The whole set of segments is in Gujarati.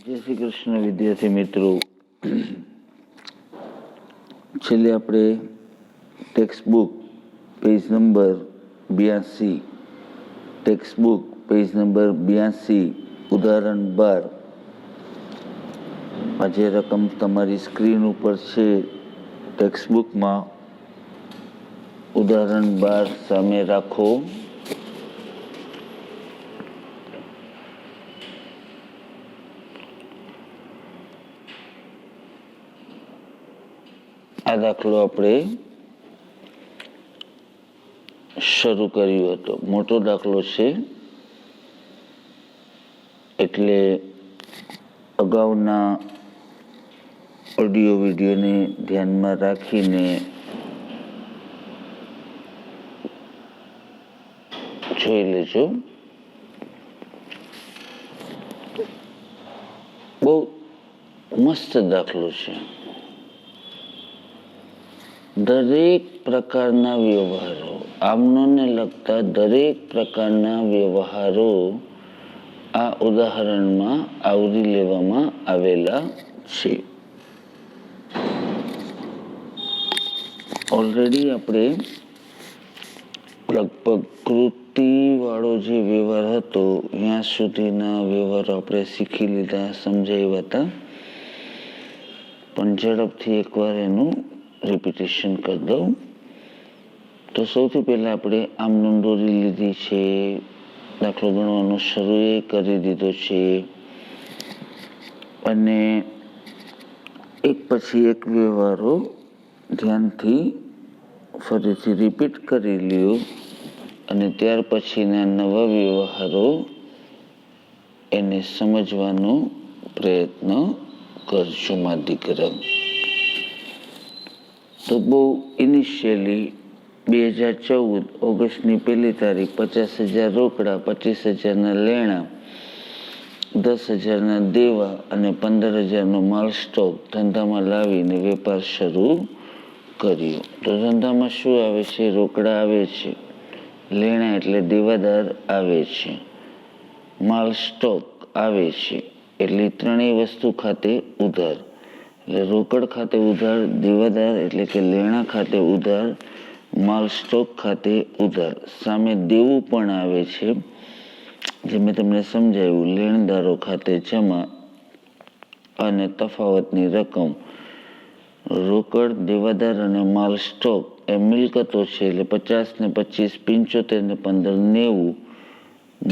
જય શ્રી કૃષ્ણ વિદ્યાર્થી મિત્રો. છેલ્લે આપણે ટેક્સ્ટ બુક પેજ નંબર બ્યાસી. ટેક્સ્ટ બુક પેજ નંબર બ્યાસી, ઉદાહરણ બાર. આ જે રકમ તમારી સ્ક્રીન ઉપર છે ટેક્સ્ટબુકમાં ઉદાહરણ બાર સામે રાખો. આ દાખલો આપણે શરૂ કર્યો હતો. મોટો દાખલો છે, એટલે અગાઉના ઓડિયો વિડીયોને ધ્યાનમાં રાખીને જોઈ લેજો. બહુ મસ્ત દાખલો છે. દરેક પ્રકારના વ્યવહારો, આમનોને લગતા દરેક પ્રકારના વ્યવહારો આ ઉદાહરણમાં આવરી લેવામાં આવેલા છે. ઓલરેડી આપણે લગભગ કૃતિવાળો જે વ્યવહાર હતો ત્યાં સુધીના વ્યવહારો આપણે શીખી લીધા, સમજાવ્યા હતા. પણ ઝડપથી એકવાર એનું રિપીટેશન કરી દઉં તો સૌથી પહેલાં આપણે આમ દોરી લીધી છે, દાખલો ગણવાનો શરૂ એ કરી દીધો છે. અને એક પછી એક વ્યવહારો ધ્યાનથી ફરીથી રિપીટ કરી લ્યો. અને ત્યાર પછીના નવા વ્યવહારો એને સમજવાનો પ્રયત્ન કરજો મા તો બહુ ઇનિશિયલી બે હજાર ચૌદ ઓગસ્ટની પહેલી તારીખ પચાસ હજાર રોકડા, પચીસ હજારના લેણા, દસ હજારના દેવા અને પંદર હજારનો માલ સ્ટોક ધંધામાં લાવીને વેપાર શરૂ કર્યો. તો ધંધામાં શું આવે છે? રોકડા આવે છે. લેણા એટલે દેવાદાર આવે છે. માલ સ્ટોક આવે છે. એટલે ત્રણેય વસ્તુ ખાતે ઉધાર. એટલે રોકડ ખાતે ઉધાર, દેવાદાર એટલે કે લેણા ખાતે ઉધાર માલ સ્ટોક ખાતે ઉધાર. સામે દેવું પણ આવે છે. જે મેં તમને સમજાવ્યું, લેણદારો ખાતે જમા અને તફાવતની રકમ. રોકડ, દેવાદાર અને માલ સ્ટોક એ મિલકતો છે એટલે પચાસ ને પચીસ, પંચોતેર ને પંદર, નેવું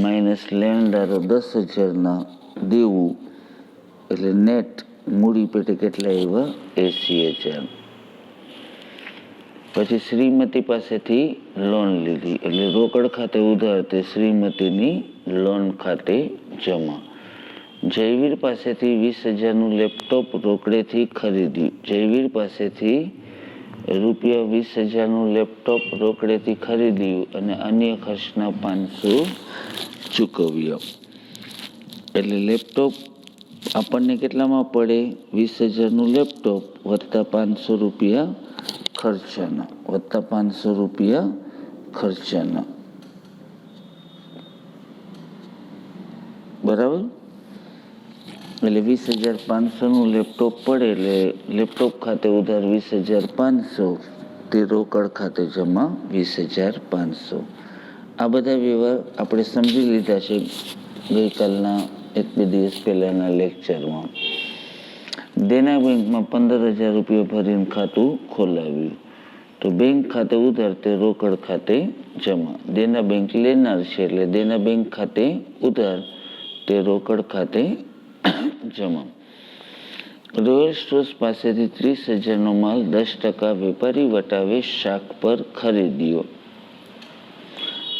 માઇનસ લેણદારો દસ હજારના દેવું એટલે નેટ મૂડી પેટે કેટલા એવા એસી છે. પછી શ્રીમતી પાસેથી લોન લીધી. એટલે રોકડ ખાતે ઉધાર તે શ્રીમતીની લોન ખાતે જમા. જયવીર પાસેથી વીસ હજારનું લેપટોપ રોકડેથી ખરીદ્યું જયવીર પાસેથી રૂપિયા વીસ હજારનું લેપટોપ રોકડેથી ખરીદ્યું અને અન્ય ખર્ચના પાંચસો ચૂકવ્યા. એટલે લેપટોપ આપણને કેટલામાં પડે? વીસ હજારનું લેપટોપ વત્તા પાંચસો રૂપિયા ખર્ચાના. વત્તા પાંચસો રૂપિયા ખર્ચાના. બરાબર? એટલે વીસ હજાર પાંચસોનું લેપટોપ પડે એટલે લેપટોપ ખાતે ઉધાર વીસ હજાર પાંચસો, તે રોકડ ખાતે જમા વીસ હજાર પાંચસો. આ બધા વ્યવહાર આપણે સમજી લીધા છે ગઈકાલના એક બે દિવસ પહેલાંના લેક્ચરમાં દેના બેંકમાં પંદર હજાર રૂપિયા ભરીને ખાતું ખોલાવ્યું. તો બેંક ખાતે ઉધાર તે રોકડ ખાતે જમા. દેના બેંક લેનાર છે એટલે દેના બેંક ખાતે ઉધાર તે રોકડ ખાતે જમા. રોયલ સ્ટોર્સ પાસેથી ત્રીસ હજારનો માલ દસ ટકા વેપારી વટાવે શાક પર ખરીદ્યો.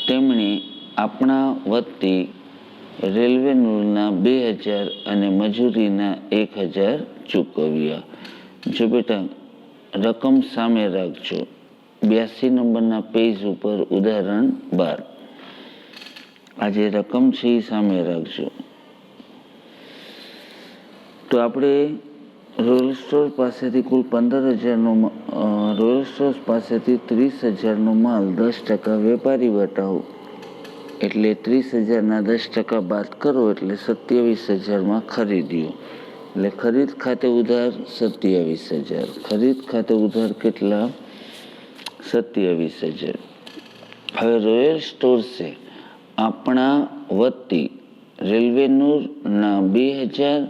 તેમણે આપણા વતી રેલવે નૂરના બે હજાર અને મજૂરીના એક હજાર ચૂકવ્યા. જો બેટા, રકમ સામે રાખજો. બ્યાસી નંબરના પેજ ઉપર ઉદાહરણ બાર. આ જે રકમ છે એ સામે રાખજો. તો આપણે રોયલ સ્ટોર પાસેથી કુલ પંદર હજારનો રોયલ સ્ટોર પાસેથી ત્રીસ હજારનો માલ દસ ટકા વેપારી વટાવ એટલે ત્રીસ હજારના દસ ટકા બાદ કરો એટલે સત્યાવીસ હજારમાં ખરીદ્યું. એટલે ખરીદ ખાતે ઉધાર સત્યાવીસ હજાર. ખરીદ ખાતે ઉધાર કેટલા? સત્યાવીસ હજાર. હવે રોયલ સ્ટોર્સે આપણા વતી રેલવેનુરના બે હજાર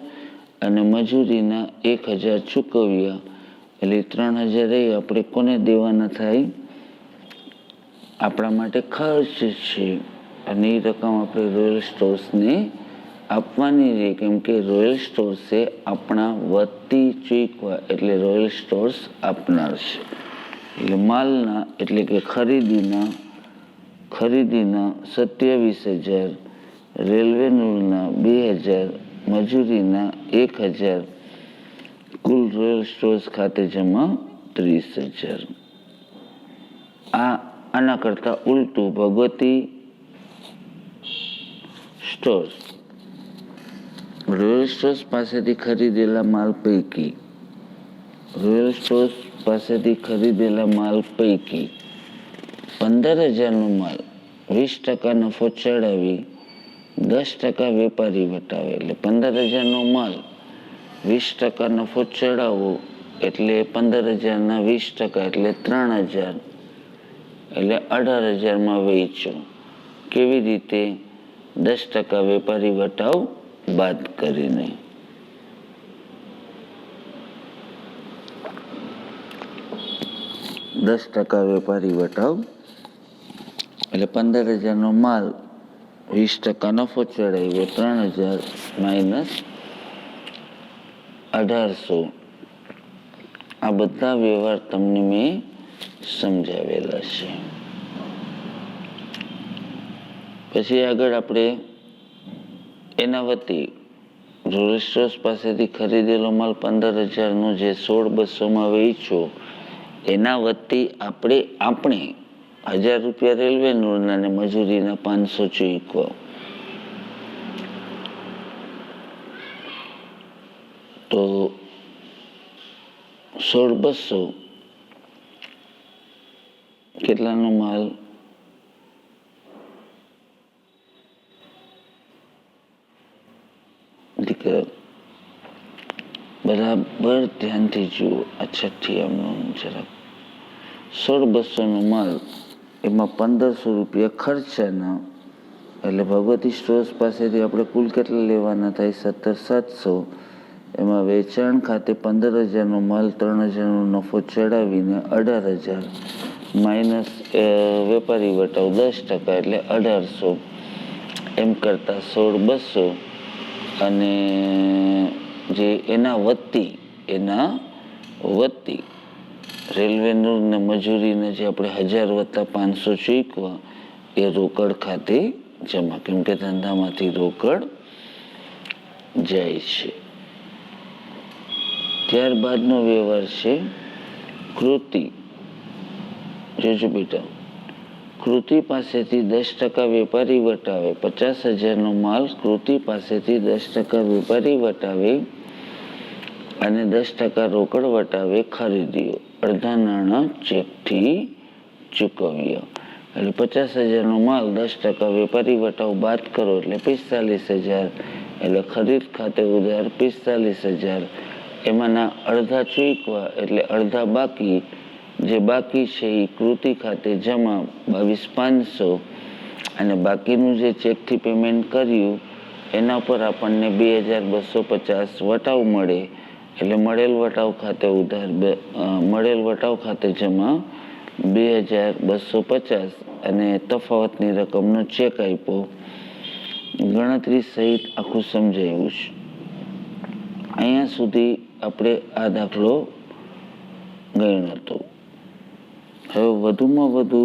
અને મજૂરીના એક હજાર ચૂકવ્યા. એટલે ત્રણ હજાર એ આપણે કોને દેવાના થાય? આપણા માટે ખર્ચ છે. અને એ રકમ આપણે રોયલ સ્ટોર્સને આપવાની છે કેમ કે રોયલ સ્ટોર્સે આપણા વધતી ચૂકવા એટલે રોયલ સ્ટોર્સ આપનાર છે એટલે માલના એટલે કે ખરીદીના ખરીદીના સત્યાવીસ હજાર રેલવેનુરના બે હજાર મજૂરીના એક હજાર કુલ રોયલ સ્ટોર્સ ખાતે જમા ત્રીસ હજાર આ આના કરતાં ઉલટું ભગવતી સ્ટોર્સ રોયલ સ્ટોર્સ પાસેથી ખરીદેલા માલ પૈકી. રોયલ સ્ટોર્સ પાસેથી ખરીદેલા માલ પૈકી. પંદર હજારનો માલ. વીસ ટકા નફો ચડાવી, દસ ટકા વેપારી વટાવે. એટલે પંદર હજારનો માલ. વીસ ટકા નફો ચડાવવો એટલે પંદર હજારના વીસ ટકા એટલે ત્રણ હજાર એટલે અઢાર હજારમાં વેચો. કેવી રીતે? દસ ટકા વેપારી વટાવ બાદ કરીને. દસ ટકા વેપારી વટાવ, એટલે પંદર હજારનો માલ, વીસ ટકા નફો ચડાવ્યો, ત્રણ હજાર માઇનસ અઢારસો. આ બધા વ્યવહાર તમને મેં સમજાવેલા છે. પછી આગળ આપણે એના વતી રોરેસ્ટોસ પાસેથી ખરીદેલો માલ પંદર હજારનો જે સોળ બસોમાં વેચ્યો, એના વતી આપણે આપણે હજાર રૂપિયા રેલવે નોળના અને મજૂરીના પાંચસો ચૂકવો તો સોળ બસો કેટલાનો માલ દીકરા બરાબર ધ્યાનથી જુઓ. આ છઠ્ઠી આમનું જરાક. સોળ બસોનો માલ, એમાં પંદરસો રૂપિયા ખર્ચાના. એટલે ભગવતી સ્ટોર્સ પાસેથી આપણે કુલ કેટલા લેવાના થાય? સત્તર, સાતસો. એમાં વેચાણ ખાતે પંદર હજારનો માલ ત્રણ હજારનો નફો ચડાવીને અઢાર હજાર માઇનસ વેપારી વટાવ દસ ટકા, એટલે અઢારસો. એમ કરતાં સોળ બસો અને જે એના વતી એના વતી. રેલવેનું મજૂરીને જે આપણે હજાર વત્તા પાંચસો ચૂકવા, એ રોકડ ખાતે જમા. કેમ કે ધંધામાંથી રોકડ જાય છે. ત્યારબાદનો વ્યવહાર છે કૃતિ. જોજો બેટા, કૃતિ પાસેથી દસ ટકા વેપારી વટાવે. પચાસ હજારનો માલ કૃતિ પાસેથી દસ ટકા વેપારી વટાવે. અને દસ ટકા રોકડ વટાવે ખરીદ્યો. અડધા નાણાં ચેકથી ચૂકવ્યો. એટલે પચાસ હજારનો માલ, દસ ટકા વેપારી વટાવ બાદ કરો એટલે પિસ્તાલીસ હજાર. એટલે ખરીદ ખાતે ઉધાર પિસ્તાલીસ હજાર. એમાંના અડધા ચૂકવા એટલે અડધા બાકી. જે બાકી છે એ કૃતિ ખાતે જમા બાવીસ પાંચસો. અને બાકીનું જે ચેકથી પેમેન્ટ કર્યું, એના પર આપણને બે હજાર બસો પચાસ વટાવ મળે. એટલે મળેલ વટાવ ખાતે ઉધાર મળેલ વટાવ ખાતે જમા બે હજાર બસો પચાસ અને તફાવતની રકમનો ચેક આપ્યો. ગણતરી સહિત આખું સમજાયું છે. અહીંયા સુધી આપણે આ દાખલો ગણ્યો હતો. હવે વધુમાં વધુ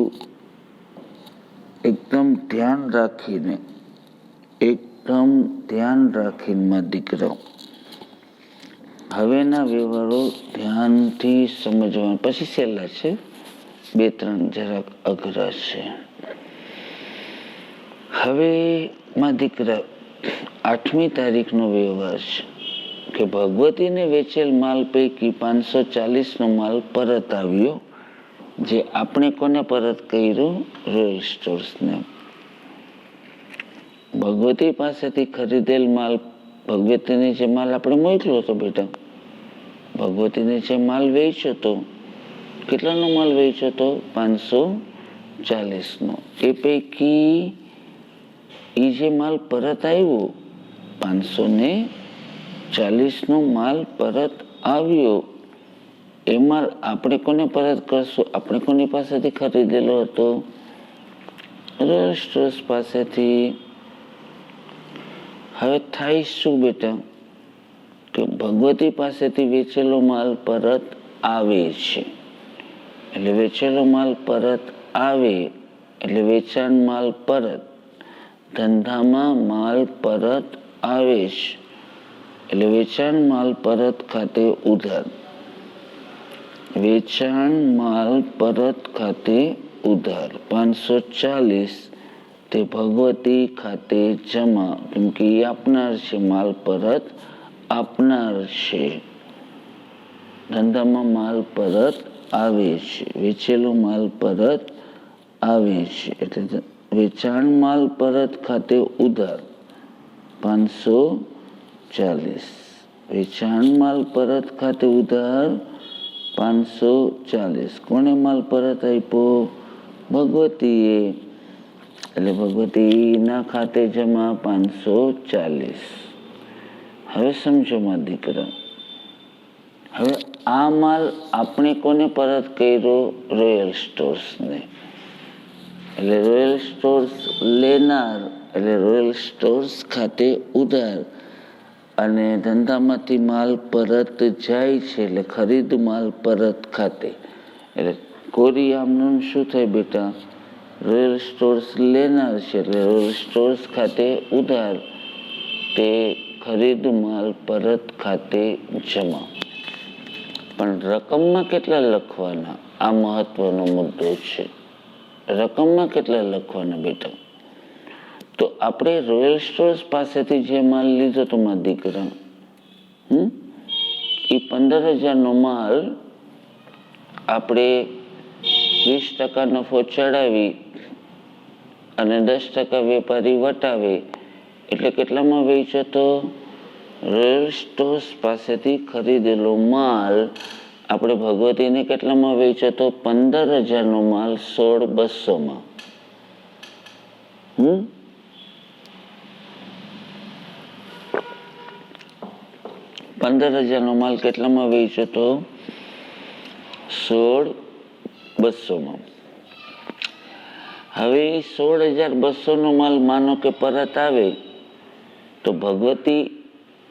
એકદમ ધ્યાન રાખીને, એકદમ ધ્યાન રાખીને દીકરાઓ હવેના વ્યવહારો ધ્યાનથી સમજવા પછી છેલ્લા છે બે ત્રણ જરાક અઘરા છે. હવે માં દીકરા, આઠમી તારીખનો વ્યવહાર છે કે ભગવતીને વેચેલ માલ પૈકી પાંચસો ચાલીસનો માલ પરત આવ્યો, જે આપણે કોને પરત કર્યો? રોયલ સ્ટોર્સને ભગવતી પાસેથી ખરીદેલ માલ ભગવતીને જે માલ આપણે મોકલ્યો હતો બેટા, ભગવતીને જે માલ વેચ્યો હતો, કેટલાનો માલ વેચ્યો હતો? પાંચસો ચાલીસનો. એ પૈકી એ જે માલ પરત આવ્યો, પાંચસો ને ચાલીસનો માલ પરત આવ્યો એ માલ આપણે કોને પરત કરશું? આપણે કોની પાસેથી ખરીદેલો હતો? રસ પાસેથી. હવે થાય શું બેટા? કે ભગવતી પાસેથી વેચેલો માલ પરત આવે છે. એટલે વેચેલો માલ પરત આવે, એટલે વેચાણ માલ પરત. ધંધામાં માલ પરત આવે છે. એટલે વેચાણ માલ પરત ખાતે ઉધાર. વેચાણ માલ પરત ખાતે ઉધાર. પાંચસો ચાલીસ તે ભગવતી ખાતે જમા, કેમ કે એ આપનાર છે, માલ પરત આપનાર છે. ધંધામાં માલ પરત આવે છે, વેચેલો માલ પરત આવે છે. એટલે વેચાણ માલ પરત ખાતે ઉધાર, પાંચસો ચાલીસ. વેચાણ માલ પરત ખાતે ઉધાર, પાંચસો ચાલીસ. કોણે માલ પરત આપ્યો? ભગવતીએ એટલે ભગવતીના ખાતે જમા પાંચસો ચાલીસ. હવે સમજો માં દીકરા. હવે આ માલ આપણે કોને પરત કર્યો? રોયલ સ્ટોર્સને એટલે રોયલ સ્ટોર્સ લેનાર, એટલે રોયલ સ્ટોર્સ ખાતે ઉધાર. અને ધંધામાંથી માલ પરત જાય છે, એટલે ખરીદ માલ પરત ખાતે. એટલે કોરી આમનું શું થાય બેટા? રોયલ સ્ટોર્સ લેનાર છે. એટલે રોયલ સ્ટોર્સ ખાતે ઉધાર, તે ખરીદ માલ પરત ખાતે જમા. પણ રકમમાં કેટલા લખવાના? આ મહત્વનો મુદ્દો છે. રકમમાં કેટલા લખવાના બેટા? તો આપણે રોયલ સ્ટોર્સ પાસેથી જે માલ લીધો તો મારા દીકરા. એ પંદર હજારનો માલ આપણે વીસ ટકા નફો ચડાવી અને દસ ટકા વેપારી વટાવે, એટલે કેટલામાં વેચ્યો તો? રેલ સ્ટોર્સ પાસેથી ખરીદેલો માલ, આપણે ભગવતીને કેટલામાં વેચ્યો તો? પંદર હજારનો માલ સોળ બસોમાં હમ? પંદર હજારનો માલ કેટલામાં વેચ્યો તો? સોળ બસોમાં હવે સોળ હજાર બસોનો માલ માનો કે પરત આવે, તો ભગવતી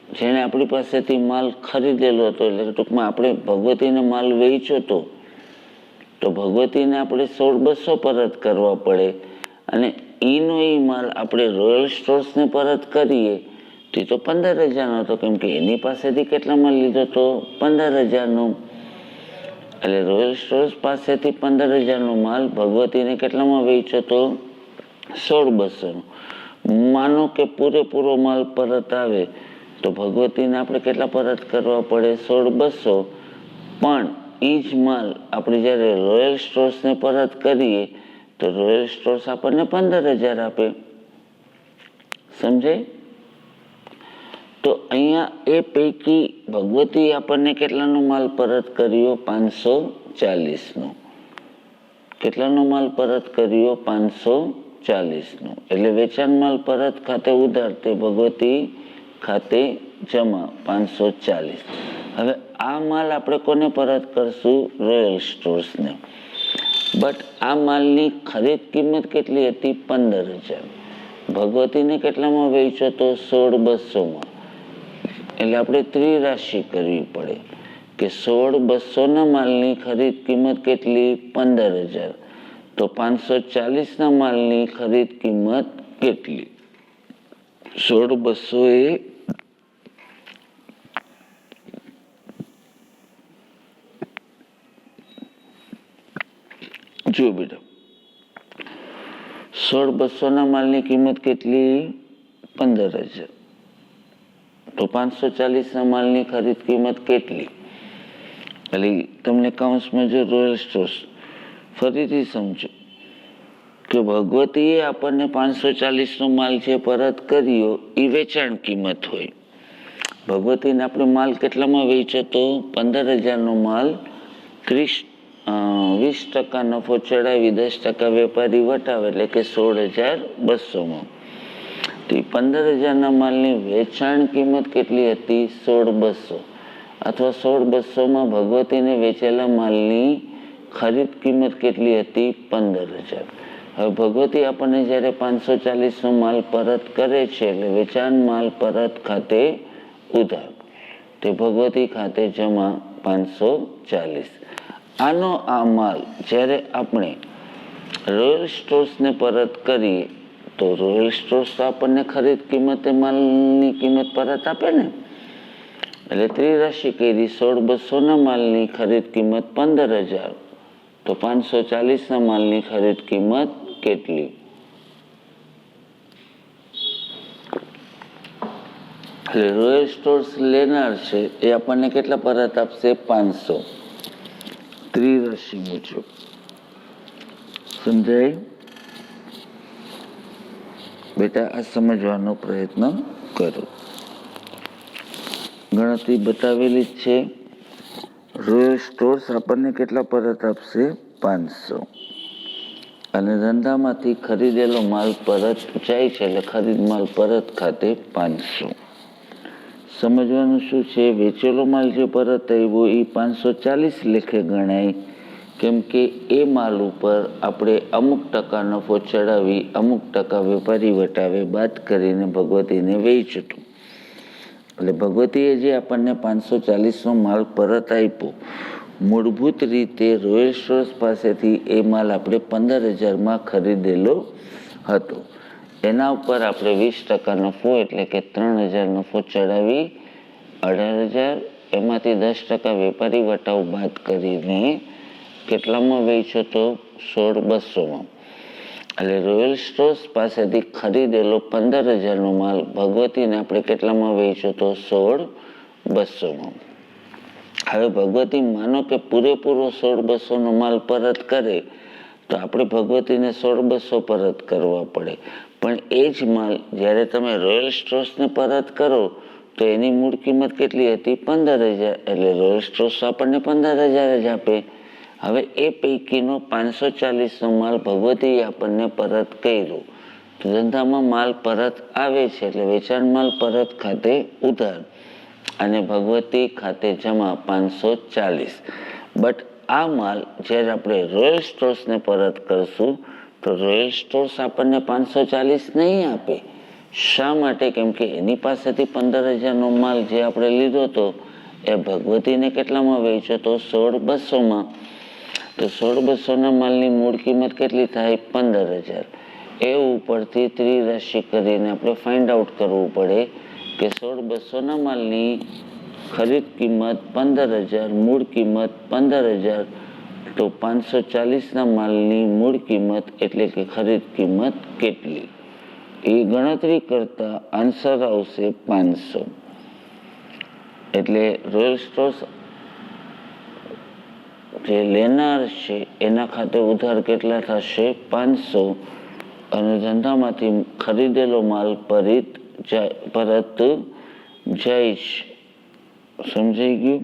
જેણે આપણી પાસેથી માલ ખરીદેલો હતો, એટલે ટૂંકમાં આપણે ભગવતીને માલ વેચ્યો હતો તો ભગવતીને આપણે સોળ બસો પરત કરવા પડે અને એનો એ માલ આપણે રોયલ સ્ટોર્સને પરત કરીએ, તે તો પંદર હજારનો હતો, કેમ કે એની પાસેથી કેટલામાં લીધો હતો પંદર હજારનો એટલે રોયલ સ્ટોર્સ પાસેથી પંદર હજારનો માલ ભગવતીને કેટલામાં વેચ્યો તો? સોળ બસોનો માનો કે પૂરેપૂરો માલ પરત આવે, તો ભગવતીને આપણે કેટલા પરત કરવા પડે? સોળ બસો. પણ એ જ માલ આપણે જ્યારે રોયલ સ્ટોર્સને પરત કરીએ, તો રોયલ સ્ટોર્સ આપણને પંદર હજાર આપે. સમજાય? તો અહીંયા એ પૈકી ભગવતી આપણને કેટલાનો માલ પરત કર્યો? પાંચસો ચાલીસનો. કેટલાનો માલ પરત કર્યો? પાંચસો ચાલીસનો. એટલે વેચાણ માલ પરત ખાતે ઉધાર તે ભગવતી ખાતે જમા પાંચસો ચાલીસ. હવે આ માલ આપણે કોને પરત કરશું? રોયલ સ્ટોર્સને બટ આ માલની ખરીદ કિંમત કેટલી હતી? પંદર હજાર ભગવતીને કેટલામાં વેચ્યો તો? સોળ બસોમાં. એટલે આપણે ત્રિરાશિ કરવી પડે કે સોળ બસોના માલની ખરીદ કિંમત કેટલી? પંદર હજાર. તો પાંચસો ચાલીસના માલની ખરીદ કિંમત કેટલી? સોળ બસો એ જુઓ બેટા. સોળ બસોના માલની કિંમત કેટલી? પંદર હજાર. તો પાંચસો ચાલીસના માલની ખરીદ કિંમત કેટલી? એટલે તમને કાઉન્સમાં જો રોયલ સ્ટોર્સ ફરીથી સમજો કે ભગવતીએ આપણને પાંચસો ચાલીસનો માલ જે પરત કર્યો એ વેચાણ કિંમત હોય. ભગવતીને આપણે માલ કેટલામાં વેચ્યો તો પંદર હજારનો માલ, ત્રીસ વીસ ટકા નફો ચડાવી દસ ટકા વેપારી વટાવે, એટલે કે સોળ હજાર બસોમાં તો પંદર હજારના માલની વેચાણ કિંમત કેટલી હતી? સોળ બસો અથવા સોળ બસોમાં ભગવતીને વેચેલા માલની ખરીદ કિંમત કેટલી હતી? પંદર હજાર. હવે ભગવતી આપણને જ્યારે પાંચસો ચાલીસનો માલ પરત કરે છે, એટલે વેચાણ માલ પરત ખાતે ઉધાર. તે ભગવતી ખાતે જમા પાંચસો ચાલીસ. આનો આ માલ જ્યારે આપણે રોયલ સ્ટોર્સને પરત કરીએ તો રોયલ સ્ટોર્સ તો આપણને ખરીદ કિંમતે માલની કિંમત પરત આપે ને. એટલે ત્રિરાશિ કેરી સોળ બસોના માલની ખરીદ કિંમત પંદર હજાર તો પાંચસો ચાલીસના માલની ખરીદ કિંમત કેટલી? એટલે રોયલ સ્ટોર્સ લેનાર છે એ આપણને કેટલા પરત આપશે? પાંચસો. ત્રિરાશિ મુજબ. સમજાય? બેટા, આ સમજવાનો પ્રયત્ન કરો. ગણતરી બતાવેલી જ છે રોયલ સ્ટોર્સ આપણને કેટલા પરત આપશે? પાંચસો. અને ધંધામાંથી ખરીદેલો માલ પરત જાય છે, એટલે ખરીદ માલ પરત ખાતે પાંચસો. સમજવાનું શું છે? વેચેલો માલ જે પરત આવ્યો, એ પાંચસો ચાલીસ લેખે ગણાય. કેમ કે એ માલ ઉપર આપણે અમુક ટકા નફો ચડાવી, અમુક ટકા વેપારી વટાવે બાદ કરીને ભગવતીને વેચતું એટલે ભગવતીએ જે આપણને પાંચસો ચાલીસનો માલ પરત આપ્યો, મૂળભૂત રીતે રોયલ સ્ટોર્સ પાસેથી એ માલ આપણે પંદર હજારમાં ખરીદેલો હતો. એના ઉપર આપણે વીસ ટકા નફો એટલે કે ત્રણ હજાર નફો ચડાવી, અઢાર હજાર, એમાંથી દસ ટકા વેપારી વટાવ બાદ કરીને કેટલામાં વેચ્યો તો સોળ બસોમાં. એટલે રોયલ સ્ટોર્સ પાસેથી ખરીદેલો પંદર હજારનો માલ ભગવતીને આપણે કેટલામાં વેચ્યો તો? સોળ બસોમાં. હવે ભગવતી માનો કે પૂરેપૂરો સોળ બસોનો માલ પરત કરે, તો આપણે ભગવતીને સોળ બસો પરત કરવા પડે. પણ એ જ માલ જ્યારે તમે રોયલ સ્ટોર્સને પરત કરો, તો એની મૂળ કિંમત કેટલી હતી? પંદર હજાર. એટલે રોયલ સ્ટોર્સ આપણને પંદર હજાર જ આપે. હવે એ પૈકીનો પાંચસો ચાલીસનો માલ ભગવતીએ આપણને પરત કર્યો. ધંધામાં માલ પરત આવે છે એટલે વેચાણ માલ પરત ખાતે ઉધાર અને ભગવતી ખાતે જમા પાંચસો ચાલીસ. બટ આ માલ જ્યારે આપણે રોયલ સ્ટોર્સને પરત કરશું, તો રોયલ સ્ટોર્સ આપણને પાંચસો ચાલીસ નહીં આપે. શા માટે? કેમ કે એની પાસેથી પંદર હજારનો માલ જે આપણે લીધો હતો એ ભગવતીને કેટલામાં વેચ્યો? તો સોળ બસોમાં. તો સોળ બસોના માલની મૂળ કિંમત કેટલી થાય? પંદર હજાર. એ ઉપરથી ત્રિરાશિ કરીને આપણે ફાઇન્ડ આઉટ કરવું પડે કે સોળ બસોના માલની ખરીદ કિંમત પંદર હજાર, મૂળ કિંમત પંદર હજાર. તો પાંચસો ચાલીસના માલની મૂળ કિંમત એટલે કે ખરીદ કિંમત કેટલી? એ ગણતરી કરતા આન્સર આવશે પાંચસો. એટલે રોયલ સ્ટોર્સ જે લેનાર છે, એના ખાતે ઉધાર કેટલા થશે? પાંચસો. અને ધંધામાંથી ખરીદેલો માલ પરિત પરત જઈશ. સમજાઈ ગયું?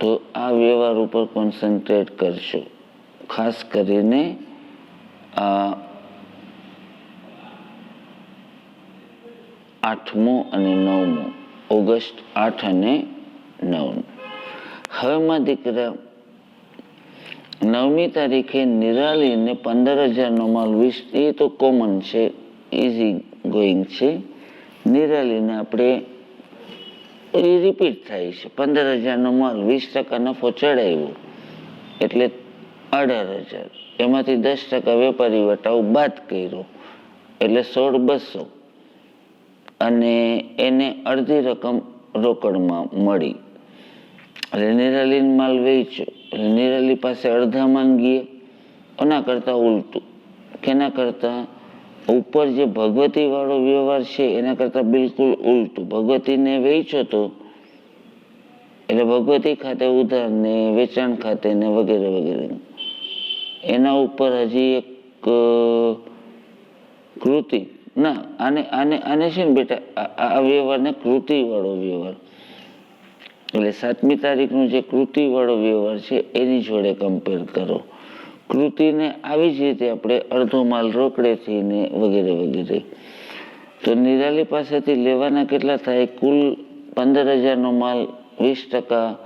તો આ વ્યવહાર ઉપર કોન્સન્ટ્રેટ કરશો ખાસ કરીને આ આઠમો અને નવમો, ઓગસ્ટ આઠ અને નવ હવેમાં દીકરા. નવમી તારીખે નિરાલીને પંદર હજારનો માલ વીસ, એ તો કોમન છે ઇઝી ગોઈંગ છે. નિરાલીને આપણે એ રિપીટ થાય છે. પંદર હજારનો માલ વીસ ટકા નફો ચડાવ્યો. એટલે અઢાર હજાર. એમાંથી દસ ટકા વેપારી વટાવ બાદ કર્યો. એટલે સોળ બસો. અને એને અડધી રકમ રોકડમાં મળી. એટલે નિરાલીન માલ વેચ્યો. એટલે નિરાલી પાસે અડધા માંગીએ. એના કરતાં ઉલટું. કેના કરતાં? ઉપર જે ભગવતી વાળો વ્યવહાર છે, એના કરતાં બિલકુલ ઉલટું. ભગવતીને વેચ્યો તો, એટલે ભગવતી ખાતે ઉધાર ને વેચાણ ખાતે ને વગેરે વગેરે. એના ઉપર હજી એક કૃતિ. ના, આને આને આને છે ને બેટા, આ વ્યવહારને કૃતિવાળો વ્યવહાર. એટલે સાતમી તારીખનું જે કૃતિવાળો વ્યવહાર છે, એની જોડે કમ્પેર કરો. કૃતિને આવી જ રીતે આપણે અડધો માલ રોકડેથી ને વગેરે વગેરે. તો નિરાલી પાસેથી લેવાના કેટલા થાય? કુલ પંદર હજારનો માલ વીસ ટકા,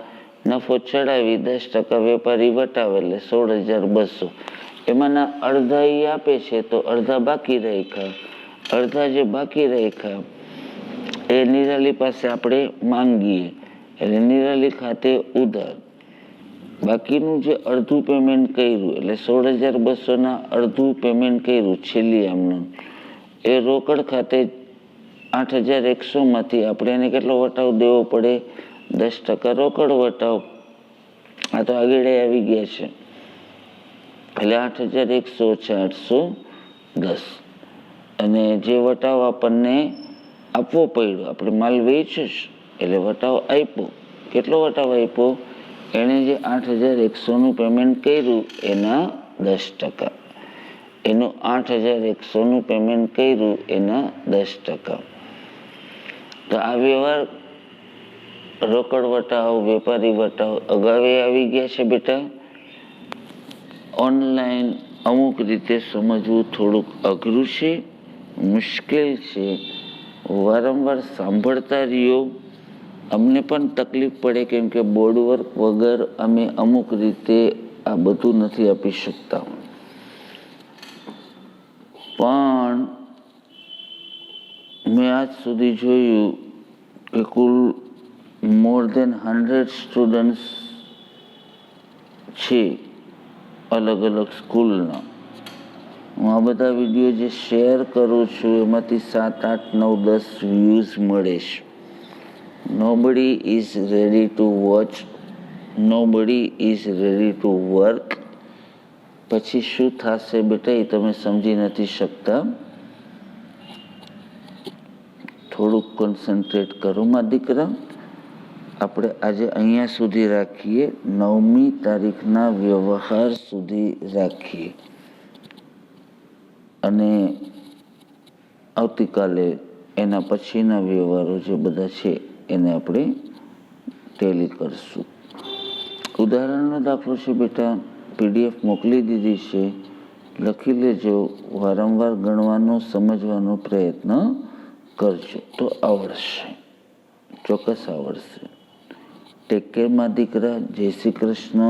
નફો ચડાવી દસ ટકા, વેપારી વટાવે એટલે સોળ હજાર બસો. એમાંના અડધા એ આપે છે તો અડધા બાકી રાખ્યા. અડધા જે બાકી રાખ્યા, એ નિરાલી પાસે આપણે માંગીએ. એટલે નિરાલી ખાતે ઉધાર. બાકીનું જે અડધું પેમેન્ટ કર્યું, એટલે સોળ હજાર બસોના અડધું પેમેન્ટ કર્યું છેલ્લી આમનું એ રોકડ ખાતે આઠ હજાર એકસોમાંથી આપણે એને કેટલો વટાવ દેવો પડે? દસ ટકા રોકડ વટાવ. આ તો આગળ આવી ગયા છે. એટલે આઠ હજાર એકસો ઓછા આઠસો દસ. અને જે વટાવ આપણને આપવો પડ્યો, આપણે માલ વેચ્યો છે. એટલે વટાવ આપ્યો કેટલો વટાવ આપ્યો એણે જે આઠ હજાર એકસોનું પેમેન્ટ કર્યું, એના દસ ટકા. એનું આઠ હજાર એકસોનું પેમેન્ટ કર્યું, એના દસ ટકા. તો આ વ્યવહાર રોકડ વટાવ, વેપારી વટાવ અગાવે આવી ગયા છે બેટા. ઓનલાઈન અમુક રીતે સમજવું થોડુંક અઘરું છે, મુશ્કેલ છે. વારંવાર સાંભળતા રહ્યો. અમને પણ તકલીફ પડે કેમ કે બોર્ડ વર્ક વગર અમે અમુક રીતે આ બધું નથી આપી શકતા. પણ મેં આજ સુધી જોયું કે કુલ મોર દેન હંડ્રેડ સ્ટુડન્ટ્સ છે અલગ અલગ સ્કૂલના. હું આ બધા વીડિયો જે શેર કરું છું, એમાંથી સાત, આઠ, નવ, દસ વ્યૂઝ મળે છે. Nobody is ready to watch nobody is ready to work પછી શું થશે બેટા? એ તમે સમજી નથી શકતા. થોડુંક કોન્સન્ટ્રેટ કરો, માં દીકરા. આપણે આજે અહીંયા સુધી રાખીએ. નવમી તારીખના વ્યવહાર સુધી રાખીએ. અને આવતીકાલે એના પછીના વ્યવહારો જે બધા છે એને આપણે ટેલી કરશું. ઉદાહરણનો દાખલો છે બેટા પીડીએફ મોકલી દીધી છે. લખી લેજો, વારંવાર ગણવાનો, સમજવાનો પ્રયત્ન કરજો. તો આવડશે. ચોક્કસ આવડશે. ટેક કેરમાં દીકરા, જય શ્રી કૃષ્ણ.